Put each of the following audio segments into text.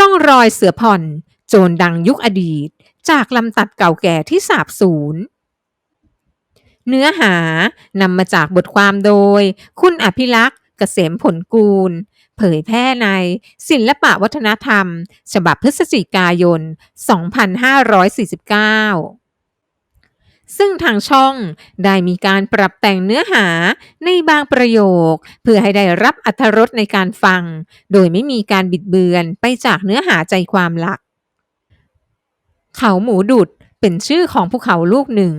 ร่องรอยเสือผ่อน โจรดังยุคอดีต จากลำตัดเก่าแก่ที่สาบสูญเนื้อหานำมาจากบทความโดย คุณอภิลักษ์เกษมผลกูล เผยแพร่ในศิลปะวัฒนธรรม ฉบับพฤศจิกายน 2549 ซึ่งทางช่องได้มีการปรับแต่งเนื้อหาในบางประโยค เพื่อให้ได้รับอรรถรสในการฟัง โดยไม่มีการบิดเบือนไปจากเนื้อหาใจความหลัก เขาหมูดุดเป็นชื่อของภูเขาลูกหนึ่ง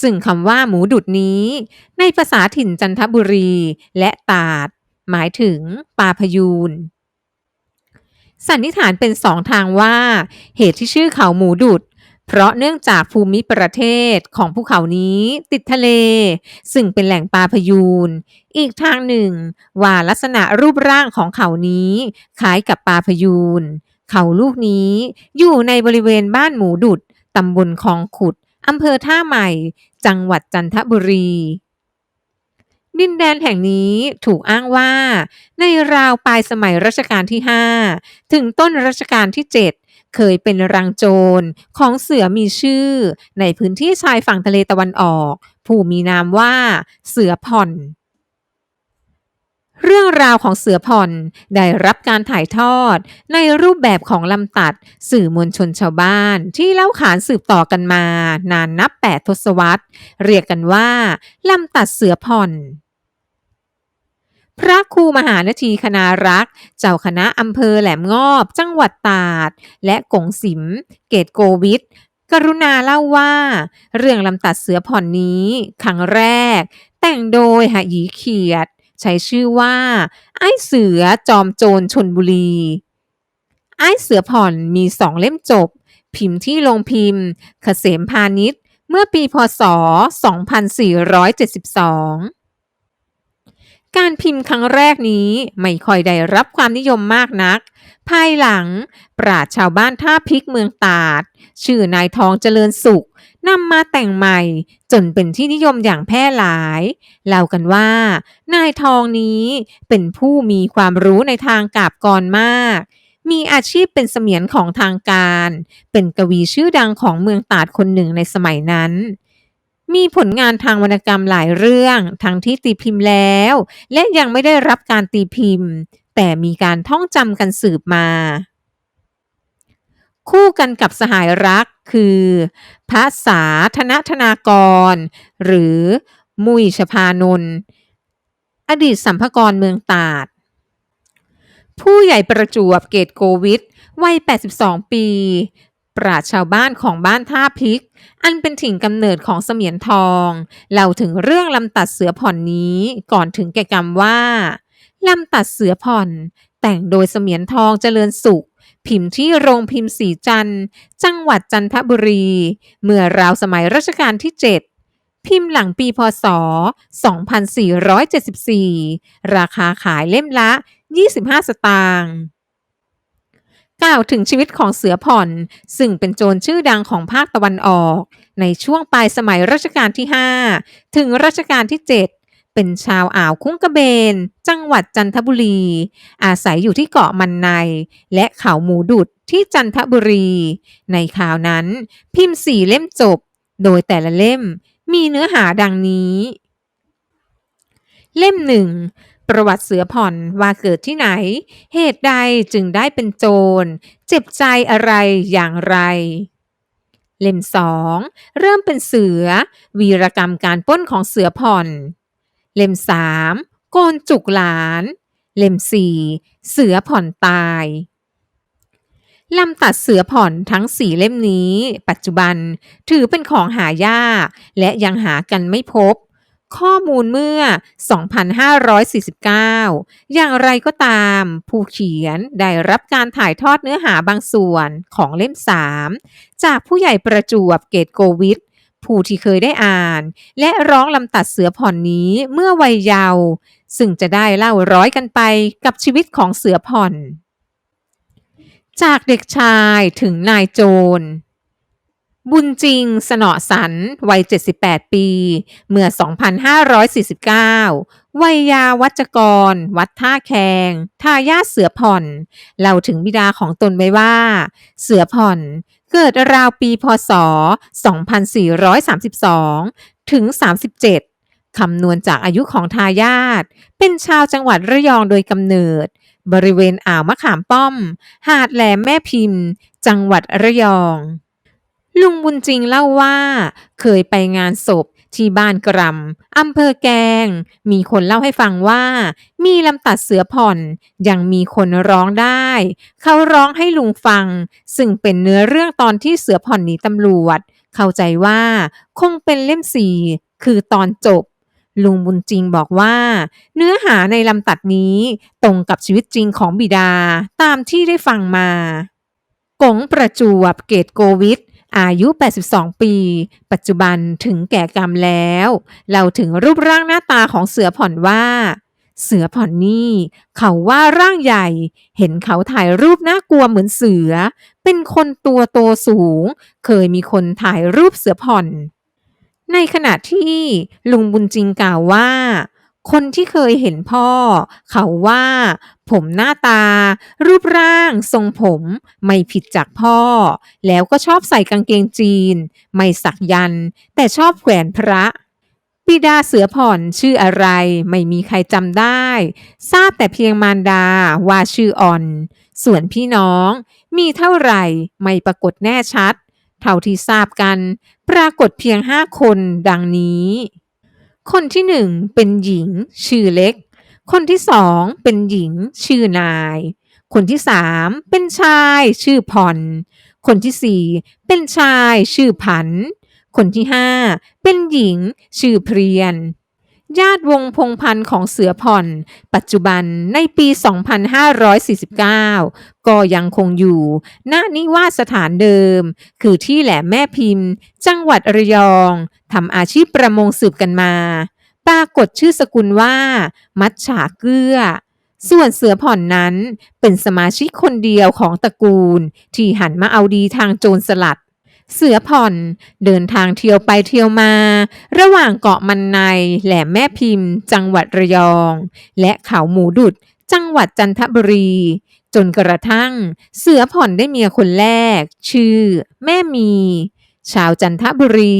ซึ่งคำว่าหมูดุดนี้ ในภาษาถิ่นจันทบุรีและตาด หมายถึงปลาพยูนสันนิษฐานเป็นสองทางว่า เหตุที่ชื่อเขาหมูดุด เพราะเนื่องจากภูมิประเทศของภูเขานี้ติดทะเล ซึ่งเป็นแหล่งปลาพยูน อีกทางหนึ่ง ว่าลักษณะรูปร่างของเขานี้คล้ายกับปลาพยูน เขาลูกนี้อยู่ในบริเวณบ้านหมูดุดตำบลคลองขุดอำเภอท่าใหม่ จังหวัดจันทบุรี ดินแดนแห่งนี้ถูกอ้างว่า ในราวปลายสมัยรัชกาลที่ 5 ถึงต้นรัชกาลที่ 7 เคยเป็นรังโจรของเสือมีชื่อ ในพื้นที่ชายฝั่งทะเลตะวันออก ผู้มีนามว่าเสือผ่อน เรื่องราวของเสือผ่อนได้รับการถ่ายทอดในรูปแบบของลำตัดสื่อมวลชนชาวบ้านที่เล่าขานสืบต่อกันมา นานนับแปดทศวรรษ เรียกกันว่าลำตัดเสือผ่อน พระครูมหานทีคณารักษ์ เจ้าคณะอำเภอแหลมงอบ จังหวัดตาด และกงสิม เกตโกวิทกรุณาเล่าว่า เรื่องลำตัดเสือผ่อนนี้ ครั้งแรก แต่งโดยหาหยีเขียด ใช้ชื่อว่า ไอ้เสือจอมโจรชนบุรี ไอ้เสือผ่อนมีสองเล่มจบ พิมพ์ที่โรงพิมพ์เกษมพาณิชย์ เมื่อปีพศ 2472 การพิมพ์ครั้งแรกนี้ไม่ค่อยได้รับความนิยมมากนัก ภายหลัง ปราชชาวบ้านท่าพริกเมืองตาด ชื่อนายทองเจริญสุขนำมาแต่งใหม่จนเป็นที่นิยมอย่างแพร่หลายเล่ากันว่า นายทองนี้เป็นผู้มีความรู้ในทางกาบกรมาก มีอาชีพเป็นเสมียนของทางการ เป็นกวีชื่อดังของเมืองตาดคนหนึ่งในสมัยนั้น มีผลงานทางวรรณกรรมหลายเรื่องทั้งที่ตีพิมพ์แล้ว และยังไม่ได้รับการตีพิมพ์ แต่มีการท่องจำกันสืบมา คู่กันกับสหายรักคือ พระสาธนธนากร หรือมุยชพานนท์อดีตสัมภากรเมืองตาด ผู้ใหญ่ประจวบเกตโกวิทวัย 82 ปี ปราชชาวบ้านของบ้านท่าพิก อันเป็นถิ่นกำเนิดของเสมียนทอง เล่าถึงเรื่องลำตัดเสือผ่อนนี้ก่อนถึงแก่กรรมว่าลำตัดเสือผ่อน แต่งโดยเสมียนทองเจริญสุข พิมพ์ที่โรงพิมพ์สีจันทร์ จังหวัดจันทบุรี เมื่อราวสมัยรัชกาลที่7พิมพ์หลังปีพศ 2474 ราคาขายเล่มละ 25 สตางค์ กล่าวถึงชีวิตของเสือผ่อน ซึ่งเป็นโจรชื่อดังของภาคตะวันออก ในช่วงปลายสมัยรัชกาลที่ 5 ถึงรัชกาลที่ 7 เป็นชาวอ่าวคุ้งกระเบน จังหวัดจันทบุรี อาศัยอยู่ที่เกาะมันใน และเขาหมูดุดที่จันทบุรี ในข่าวนั้นพิมพ์สี่เล่มจบ โดยแต่ละเล่มมีเนื้อหาดังนี้ เล่มหนึ่ง ประวัติเสือผ่อนว่าเกิดที่ไหน เหตุใดจึงได้เป็นโจร เจ็บใจอะไรอย่างไร เล่มสองเริ่มเป็นเสือ วีรกรรมการป้นของเสือผ่อน เล่มสามโกนจุกหลาน เล่มสี่เสือผ่อนตายลำตัดเสือผ่อนทั้งสี่เล่มนี้ ปัจจุบันถือเป็นของหายาก และยังหากันไม่พบ ข้อมูลเมื่อ 2549 อย่างไรก็ตาม ผู้เขียนได้รับการถ่ายทอดเนื้อหาบางส่วนของเล่ม 3 จากผู้ใหญ่ประจวบเกตโกวิทผู้ที่เคยได้อ่าน และร้องลำตัดเสือผ่อนนี้เมื่อวัยเยาว์ซึ่งจะได้เล่าร้อยกันไปกับชีวิตของเสือผ่อน จากเด็กชายถึงนายโจร บุญจริง สนอสัน วัย 78 ปี เมื่อ 2549 วัยยาวัจกร วัดท่าแคง ทายาทเสือผ่อน เล่าถึงบิดาของตนไว้ว่า เสือผ่อน เกิดราวปีพศ 2432 ถึง 37 คำนวณจากอายุของทายาท เป็นชาวจังหวัดระยองโดยกำเนิด บริเวณอ่าวมะขามป้อม หาดแหลมแม่พิมพ์ จังหวัดระยอง ลุงบุญจริงเล่าว่า เคยไปงานศพที่บ้านกรำอำเภอแกง มีคนเล่าให้ฟังว่า มีลำตัดเสือผ่อน ยังมีคนร้องได้ เขาร้องให้ลุงฟัง ซึ่งเป็นเนื้อเรื่องตอนที่เสือผ่อนหนีตำรวจ เข้าใจว่าคงเป็นเล่มสี่คือตอนจบ ลุงบุญจริงบอกว่า เนื้อหาในลำตัดนี้ตรงกับชีวิตจริงของบิดาตามที่ได้ฟังมากงประจวบเกตโกวิท อายุ 82 ปี ปัจจุบันถึงแก่กรรมแล้ว เราถึงรูปร่างหน้าตาของเสือผ่อนว่า เสือผ่อนนี่ เขาว่าร่างใหญ่ เห็นเขาถ่ายรูปน่ากลัวเหมือนเสือ เป็นคนตัวโตสูง เคยมีคนถ่ายรูปเสือผ่อน ในขณะที่ลุงบุญจริงกล่าวว่า คนที่เคยเห็นพ่อ เขาว่าผมหน้าตา รูปร่าง ทรงผมไม่ผิดจากพ่อ แล้วก็ชอบใส่กางเกงจีน ไม่สักยัน แต่ชอบแขวนพระบิดาเสือผ่อนชื่ออะไรไม่มีใครจำได้ ทราบแต่เพียงมารดาว่าชื่ออ่อน ส่วนพี่น้องมีเท่าไหร่ไม่ปรากฏแน่ชัด เท่าที่ทราบกัน ปรากฏเพียงห้าคนดังนี้ คนที่หนึ่งเป็นหญิง ชื่อเล็ก คนที่สองเป็นหญิง ชื่อนาย คนที่สามเป็นชาย ชื่อผ่อนคนที่สี่เป็นชาย ชื่อผัน คนที่ห้าเป็นหญิง ชื่อเพรียน ญาติวงพงพันธ์ของเสือผ่อน ปัจจุบันในปี 2549 ก็ยังคงอยู่ณนิวาสถานเดิม คือที่แหลมแม่พิมพ์ จังหวัดระยองทำอาชีพประมงสืบกันมา ปรากฏชื่อสกุลว่า มัดฉาเกื้อ ส่วนเสือผ่อนนั้นเป็นสมาชิกคนเดียวของตระกูล ที่หันมาเอาดีทางโจรสลัด เสือผ่อนเดินทางเที่ยวไปเที่ยวมา ระหว่างเกาะมันในแหลมแม่พิมพ์ จังหวัดระยอง และเขาหมูดุด จังหวัดจันทบุรี จนกระทั่ง เสือผ่อนได้เมียคนแรก ชื่อ แม่มี ชาวจันทบุรี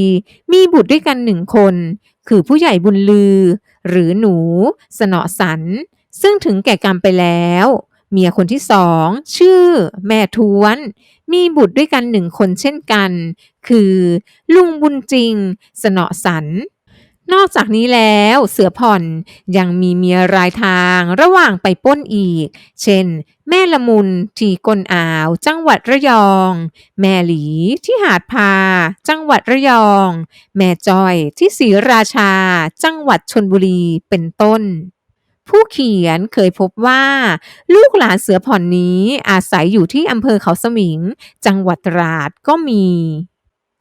มีบุตรด้วยกันหนึ่งคน คือผู้ใหญ่บุญลือ หรือหนู สนอสัน ซึ่งถึงแก่กรรมไปแล้ว เมียคนที่สองชื่อ แม่ทวน มีบุตรด้วยกันหนึ่งคนเช่นกัน คือ ลุงบุญจริง สนอสันนอกจากนี้แล้วเสือผ่อนยังมีเมียรายทางระหว่างไปป้นอีก เช่น แม่ละมุนที่กลอ่าว จังหวัดระยอง แม่หลีที่หาดพา จังหวัดระยอง แม่จอยที่ศรีราชา จังหวัดชนบุรีเป็นต้น ผู้เขียนเคยพบว่า ลูกหลานเสือผ่อนนี้อาศัยอยู่ที่อำเภอเขาสมิง จังหวัดตราดก็มี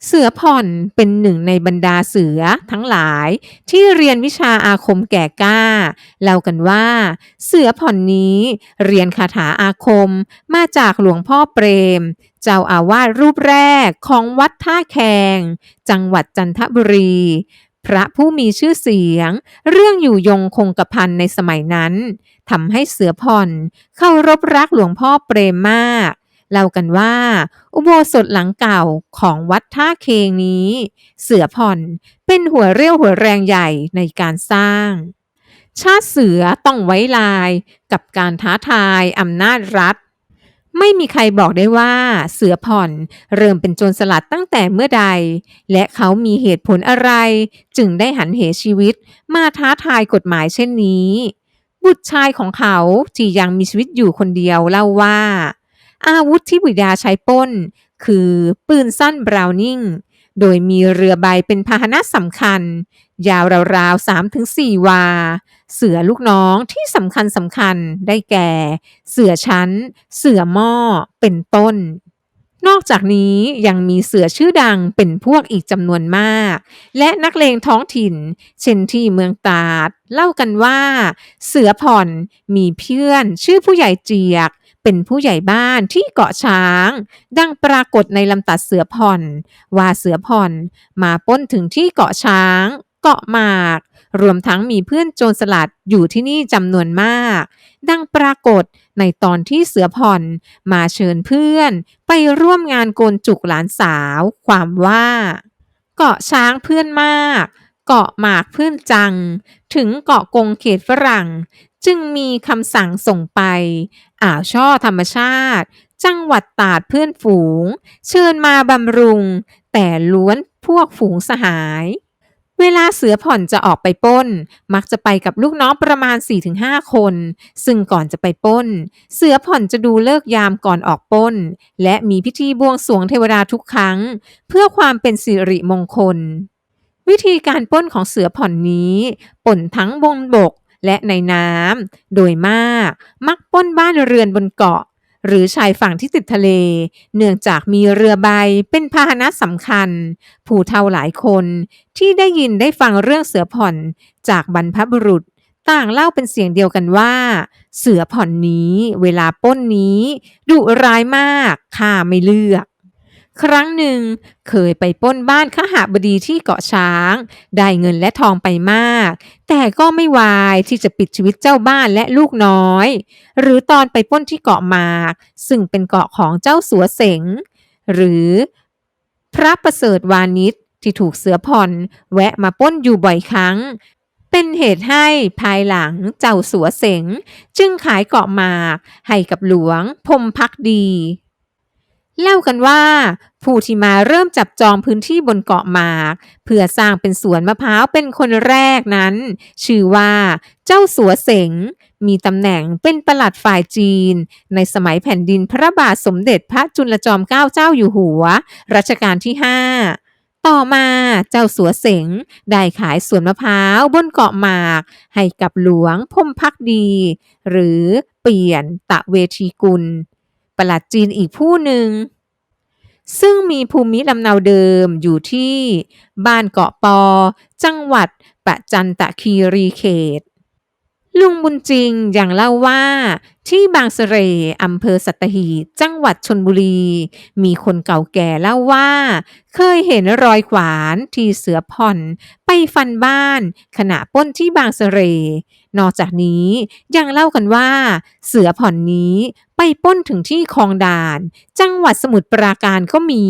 เสือผ่อนเป็นหนึ่งในบรรดาเสือทั้งหลาย ที่เรียนวิชาอาคมแก่กล้าเล่ากันว่า เสือผ่อนนี้เรียนคาถาอาคมมาจากหลวงพ่อเปรม เจ้าอาวาสรูปแรกของวัดท่าแคงจังหวัดจันทบุรี พระผู้มีชื่อเสียง เรื่องอยู่ยงคงกระพันในสมัยนั้นทำให้เสือผ่อนเข้ารบรักหลวงพ่อเปรมมากเล่ากันว่า อุโบสถหลังเก่าของวัดท่าเคงนี้ เสือผ่อนเป็นหัวเรี่ยวหัวแรงใหญ่ในการสร้าง ชาติเสือต้องไว้ลายกับการท้าทายอำนาจรัฐ ไม่มีใครบอกได้ว่าเสือผ่อนเริ่มเป็นโจรสลัดตั้งแต่เมื่อใด และเขามีเหตุผลอะไร จึงได้หันเหชีวิตมาท้าทายกฎหมายเช่นนี้ บุตรชายของเขาที่ยังมีชีวิตอยู่คนเดียวเล่าว่า อาวุธที่บิดาใช้ป้น คือปืนสั้นบราวนิงโดยมีเรือใบเป็นพาหนะสำคัญ ยาวราวๆ3-4วา เสือลูกน้องที่สำคัญสำคัญได้แก่ เสือชั้น เสือหม้อเป็นต้น นอกจากนี้ยังมีเสือชื่อดังเป็นพวกอีกจำนวนมาก และนักเลงท้องถิ่น เช่นที่เมืองตราด เล่ากันว่า เสือผ่อนมีเพื่อนชื่อผู้ใหญ่เจียกเป็นผู้ใหญ่บ้านที่เกาะช้าง ดังปรากฏในลำตัดเสือผ่อน ว่าเสือผ่อนมาป้นถึงที่เกาะช้าง เกาะหมาก รวมทั้งมีเพื่อนโจรสลัดอยู่ที่นี่จำนวนมาก ดังปรากฏในตอนที่เสือผ่อนมาเชิญเพื่อนไปร่วมงานโกนจุกหลานสาว ความว่า เกาะช้างเพื่อนมาก เกาะหมากเพื่อนจัง ถึงเกาะกงเขตฝรั่ง จึงมีคำสั่งส่งไป อ่าวช่อธรรมชาติ จังหวัดตราดเพื่อนฝูง เชิญมาบำรุง แต่ล้วนพวกฝูงสหาย เวลาเสือผ่อนจะออกไปป้น มักจะไปกับลูกน้องประมาณ 4-5 คน ซึ่งก่อนจะไปป้น เสือผ่อนจะดูเลิกยามก่อนออกป้น และมีพิธีบวงสรวงเทวดาทุกครั้ง เพื่อความเป็นสิริมงคล วิธีการป้นของเสือผ่อนนี้ปล้นทั้งบนบกและในน้ำโดยมาก มักป้นบ้านเรือนบนเกาะ หรือชายฝั่งที่ติดทะเล เนื่องจากมีเรือใบเป็นพาหนะสำคัญ ผู้เฒ่าหลายคนที่ได้ยินได้ฟังเรื่องเสือผ่อนจากบรรพบุรุษ ต่างเล่าเป็นเสียงเดียวกันว่า เสือผ่อนนี้ เวลาป้นนี้ดุร้ายมากข้าไม่เลือก ครั้งหนึ่ง เคยไปปล้นบ้านข้าหาบดีที่เกาะช้าง ได้เงินและทองไปมาก แต่ก็ไม่วายที่จะปิดชีวิตเจ้าบ้านและลูกน้อย หรือตอนไปปล้นที่เกาะหมาก ซึ่งเป็นเกาะของเจ้าสัวเสง หรือ พระประเสริฐวานิชที่ถูกเสือผ่อนแวะมาปล้นอยู่บ่อยครั้ง เป็นเหตุให้ภายหลังเจ้าสัวเสง จึงขายเกาะหมาก ให้กับหลวงพมพักดีเล่ากันว่า ผู้ที่มาเริ่มจับจองพื้นที่บนเกาะหมาก เพื่อสร้างเป็นสวนมะพร้าวเป็นคนแรกนั้น ชื่อว่าเจ้าสัวเสง มีตำแหน่งเป็นประหลัดฝ่ายจีน ในสมัยแผ่นดินพระบาทสมเด็จพระจุลจอมเกล้าเจ้าอยู่หัว รัชกาลที่5ต่อมาเจ้าสัวเสงได้ขายสวนมะพร้าวบนเกาะหมาก ให้กับหลวงพมพักดี หรือเปลี่ยนตะเวทีกุลประหลัดจีนอีกผู้หนึ่ง ซึ่งมีภูมิลำเนาเดิมอยู่ที่บ้านเกาะปอ จังหวัดประจันตคีรีเขต ลุงบุญจริงยังเล่าว่า ที่บางสะเสร่อำเภอสัตหีบจังหวัดชนบุรี มีคนเก่าแก่เล่าว่า เคยเห็นรอยขวานที่เสือผ่อนไปฟันบ้านขณะปล้นที่บางสะเสร่นอกจากนี้ยังเล่ากันว่า เสือผ่อนนี้ ไปป้นถึงที่คลองด่าน จังหวัดสมุทรปราการก็มี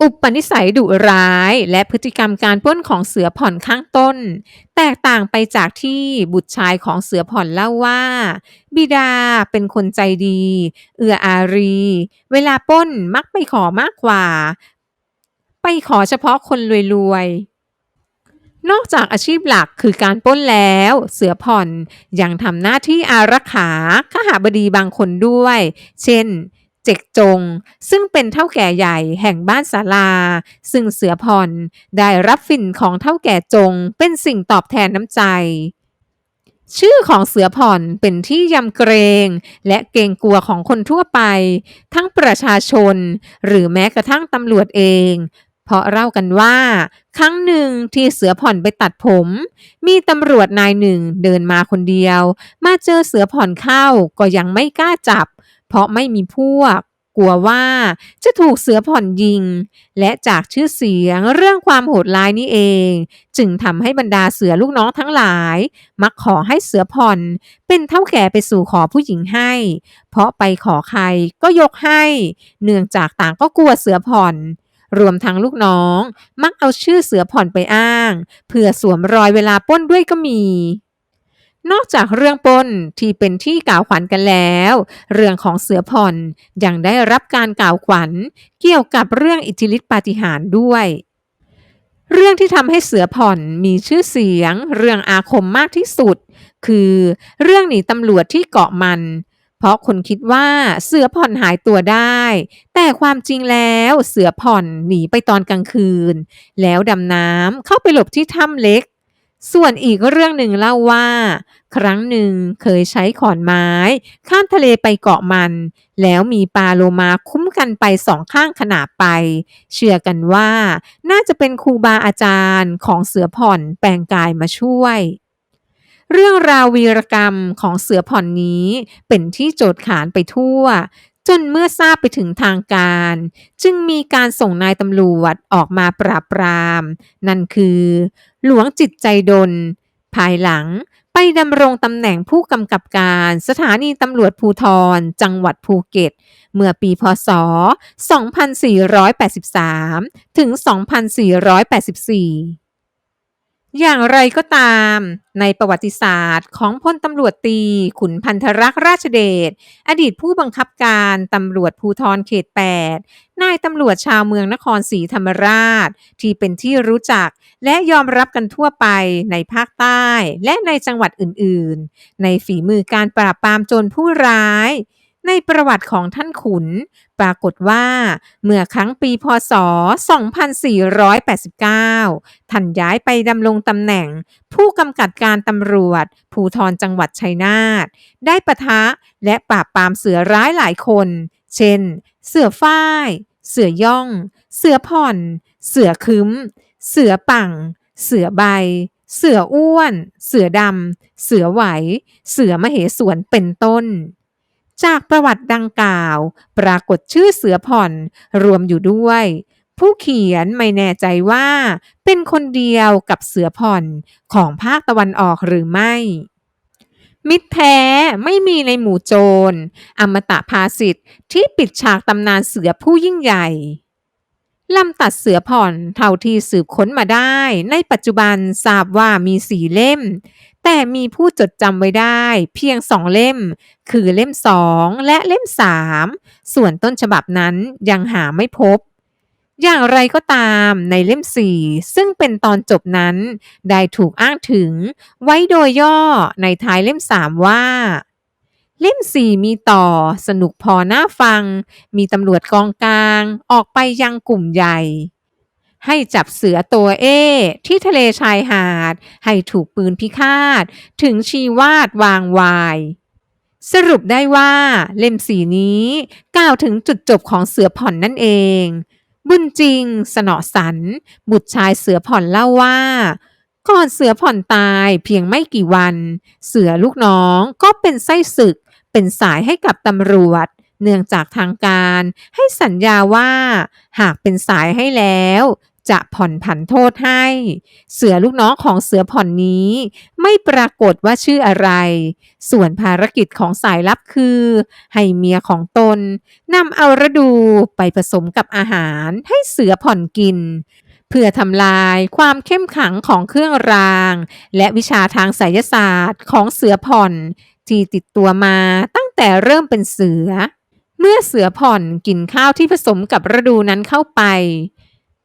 อุปนิสัยดุร้ายและพฤติกรรมการป้นของเสือผ่อนข้างต้น แตกต่างไปจากที่บุตรชายของเสือผ่อนเล่าว่า บิดาเป็นคนใจดี เอื้ออารี เวลาป้นมักไปขอมากกว่า ไปขอเฉพาะคนรวยๆ นอกจากอาชีพหลักคือการปล้นแล้ว เสือผ่อนยังทำหน้าที่อารักขาขหาบดีบางคนด้วย เช่น เจกจง ซึ่งเป็นเท่าแก่ใหญ่แห่งบ้านศาลา ซึ่งเสือผ่อนได้รับฝิ่นของเท่าแก่จงเป็นสิ่งตอบแทนน้ำใจชื่อของเสือผ่อนเป็นที่ยำเกรง และเกรงกลัวของคนทั่วไป ทั้งประชาชน หรือแม้กระทั่งตำรวจเอง ราะเล่ากันว่า ครั้งหนึ่งที่เสือผ่อนไปตัดผม มีตำรวจนายหนึ่งเดินมาคนเดียว มาเจอเสือผ่อนเข้าก็ยังไม่กล้าจับ เพราะไม่มีพวก กลัวว่าจะถูกเสือผ่อนยิง และจากชื่อเสียงเรื่องความโหดร้ายนี้เอง จึงทำให้บรรดาเสือลูกน้องทั้งหลาย มักขอให้เสือผ่อนเป็นเท่าแก่ไปสู่ขอผู้หญิงให้ เพราะไปขอใครก็ยกให้ เนื่องจากต่างก็กลัวเสือผ่อน รวมทั้งลูกน้อง มักเอาชื่อเสือผ่อนไปอ้าง เพื่อสวมรอยเวลาป้นด้วยก็มี นอกจากเรื่องป้นที่เป็นที่กล่าวขวัญกันแล้ว เรื่องของเสือผ่อนยังได้รับการกล่าวขวัญ เกี่ยวกับเรื่องอิทธิฤทธิปาฏิหาริย์ด้วยเรื่องที่ทำให้เสือผ่อนมีชื่อเสียง เรื่องอาคมมากที่สุด คือเรื่องหนีตำรวจที่เกาะมัน เพราะคนคิดว่าเสือผ่อนหายตัวได้ แต่ความจริงแล้วเสือผ่อนหนีไปตอนกลางคืน แล้วดำน้ำเข้าไปหลบที่ถ้ำเล็ก ส่วนอีกเรื่องหนึ่งเล่าว่า ครั้งหนึ่งเคยใช้ขอนไม้ ข้ามทะเลไปเกาะมัน แล้วมีปลาโลมาคุ้มกันไปสองข้างขนาบไป เชื่อกันว่า น่าจะเป็นครูบาอาจารย์ของเสือผ่อนแปลงกายมาช่วย เรื่องราววีรกรรมของเสือผ่อนนี้เป็นที่โจทย์ขานไปทั่ว จนเมื่อทราบไปถึงทางการ จึงมีการส่งนายตำรวจออกมาปราบปราม นั่นคือ หลวงจิตใจดนภายหลังไปดำรงตำแหน่งผู้กำกับการสถานีตำรวจภูทร จังหวัดภูเก็ต เมื่อปีพศ 2483 ถึง 2484 อย่างไรก็ตาม ในประวัติศาสตร์ของพลตำรวจตี ขุนพันธรักษ์ราชเดช อดีตผู้บังคับการตำรวจภูทรเขต 8 นายตำรวจชาวเมืองนครศรีธรรมราช ที่เป็นที่รู้จักและยอมรับกันทั่วไปในภาคใต้และในจังหวัดอื่น ๆ ในฝีมือการปราบปรามโจรผู้ร้าย ในประวัติของท่านขุน ปรากฏว่า เมื่อครั้งปีพศ 2489 ท่านย้ายไปดำรงตำแหน่ง ผู้กำกับการตำรวจ ภูทรจังหวัดชัยนาท ได้ปะทะและปราบปรามเสือร้ายหลายคน เช่น เสือฝ้าย เสือย่อง เสือผ่อน เสือคึ้ม เสือปัง เสือใบ เสืออ้วน เสือดำ เสือไหว เสือมเหสวนเป็นต้น จากประวัติดังกล่าว ปรากฏชื่อเสือผ่อนรวมอยู่ด้วย ผู้เขียนไม่แน่ใจว่า เป็นคนเดียวกับเสือผ่อนของภาคตะวันออกหรือไม่ มิตรแท้ไม่มีในหมู่โจร อมตะภาสิทธิ์ที่ปิดฉากตำนานเสือผู้ยิ่งใหญ่ลำตัดเสือผ่อนเท่าที่สืบค้นมาได้ ในปัจจุบันทราบว่ามีสี่เล่ม แต่มีผู้จดจำไว้ได้เพียงสองเล่ม คือเล่มสองและเล่มสามส่วนต้นฉบับนั้นยังหาไม่พบ อย่างไรก็ตามในเล่มสี่ซึ่งเป็นตอนจบนั้น ได้ถูกอ้างถึงไว้โดยย่อในท้ายเล่มสามว่า เล่มสี่มีต่อสนุกพอน่าฟัง มีตำรวจกองกลาง ออกไปยังกลุ่มใหญ่ ให้จับเสือตัวเอ ที่ทะเลชายหาด ให้ถูกปืนพิฆาต ถึงชีวาดวางวาย สรุปได้ว่าเล่มสีนี้กล่าวถึงจุดจบของเสือผ่อนนั่นเอง บุญจริง สนอสัน บุตรชายเสือผ่อนเล่าว่าก่อนเสือผ่อนตายเพียงไม่กี่วัน เสือลูกน้องก็เป็นไส้ศึก เป็นสายให้กับตำรวจ เนื่องจากทางการให้สัญญาว่า หากเป็นสายให้แล้ว จะผ่อนผันโทษให้ เสือลูกน้องของเสือผ่อนนี้ ไม่ปรากฏว่าชื่ออะไร ส่วนภารกิจของสายลับคือ ให้เมียของตนนำเอาระดูไปผสมกับอาหารให้เสือผ่อนกิน เพื่อทำลายความเข้มขังของเครื่องราง และวิชาทางไสยศาสตร์ของเสือผ่อน ที่ติดตัวมาตั้งแต่เริ่มเป็นเสือ เมื่อเสือผ่อนกินข้าวที่ผสมกับระดูนั้นเข้าไป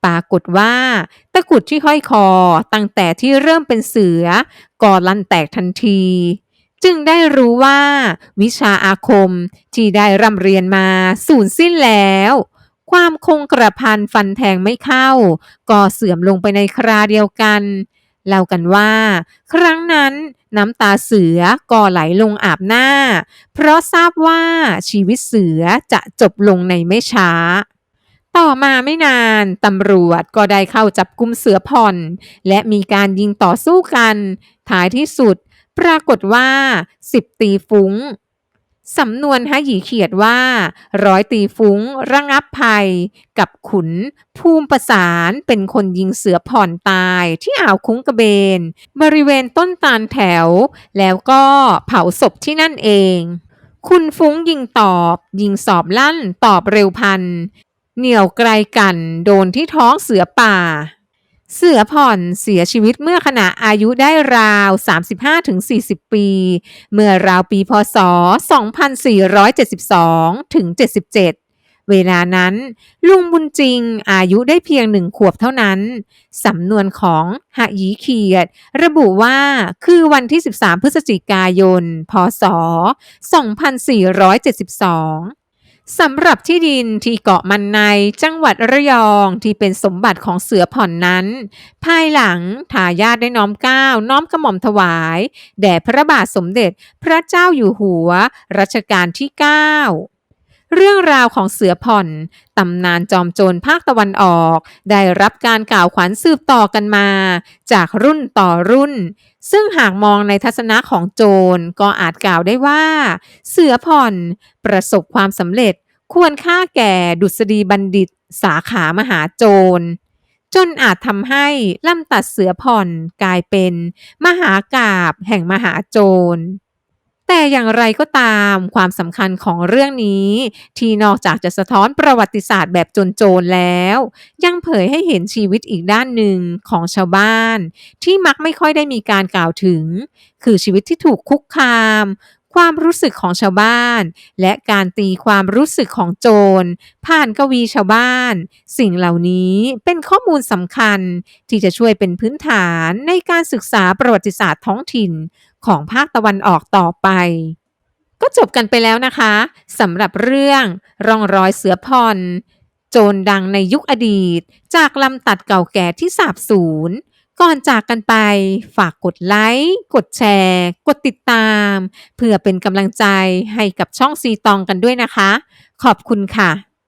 ปรากฏว่า ตะกุดที่ห้อยคอตั้งแต่ที่เริ่มเป็นเสือก็ลั่นแตกทันที จึงได้รู้ว่า วิชาอาคมที่ได้ร่ำเรียนมาสูญสิ้นแล้ว ความคงกระพันฟันแทงไม่เข้า ก็เสื่อมลงไปในคราเดียวกันเล่ากันว่า ครั้งนั้นน้ำตาเสือก็ไหลลงอาบหน้า เพราะทราบว่าชีวิตเสือจะจบลงในไม่ช้า ต่อมาไม่นาน ตำรวจก็ได้เข้าจับกุมเสือผ่อน และมีการยิงต่อสู้กัน ท้ายที่สุด ปรากฏว่าสิบตีฟุ้งสำนวนฮะหยีเขียดว่า ร้อยตีฟุ้ง ระงับภัย กับขุน ภูมิประสานเป็นคนยิงเสือผ่อนตายที่อ่าวคุ้งกระเบน บริเวณต้นตาลแถว แล้วก็เผาศพที่นั่นเอง คุณฟุ้งยิงตอบ ยิงสอบลั่นตอบเร็วพัน เหนี่ยวไกลกันโดนที่ท้องเสือป่า เสือผ่อนเสียชีวิตเมื่อขณะอายุได้ราว 35-40 ปี เมื่อราวปีพศ 2472 ถึง 77 เวลานั้น ลุงบุญจริงอายุได้เพียงหนึ่งขวบเท่านั้น สำนวนของหะยีเขียด ระบุว่าคือวันที่ 13 พฤศจิกายน พศ 2472 สำหรับที่ดินที่เกาะมันในจังหวัดระยองที่เป็นสมบัติของเสือผ่อนนั้น ภายหลังทายาทได้น้อมก้าวน้อมกระหม่อมถวาย แด่พระบาทสมเด็จพระเจ้าอยู่หัวรัชกาลที่ 9 เรื่องราวของเสือผ่อนตำนานจอมโจรภาคตะวันออก ได้รับการกล่าวขวัญสืบต่อกันมา จากรุ่นต่อรุ่น ซึ่งหากมองในทัศนะของโจรก็อาจกล่าวได้ว่า เสือผ่อนประสบความสำเร็จควรค่าแก่ดุษฎีบัณฑิต สาขามหาโจร จนอาจทำให้ล่ำตัดเสือผ่อนกลายเป็น มหากาบแห่งมหาโจร แต่อย่างไรก็ตามความสำคัญของเรื่องนี้ ที่นอกจากจะสะท้อนประวัติศาสตร์แบบโจรๆแล้ว ยังเผยให้เห็นชีวิตอีกด้านหนึ่งของชาวบ้าน ที่มักไม่ค่อยได้มีการกล่าวถึง คือชีวิตที่ถูกคุกคาม ความรู้สึกของชาวบ้าน และการตีความรู้สึกของโจร ผ่านกวีชาวบ้าน สิ่งเหล่านี้เป็นข้อมูลสำคัญที่จะช่วยเป็นพื้นฐานในการศึกษาประวัติศาสตร์ท้องถิ่น ของภาคตะวันออกต่อไป ก็จบกันไปแล้วนะคะสำหรับเรื่องร่องรอยเสือพรโจรดังในยุคอดีต จากลำตัดเก่าแก่ที่สาบสูญก่อนจากกันไปฝากกดไลค์ กดแชร์ กดติดตาม เพื่อเป็นกำลังใจให้กับช่องซีตองกันด้วยนะคะ ขอบคุณค่ะ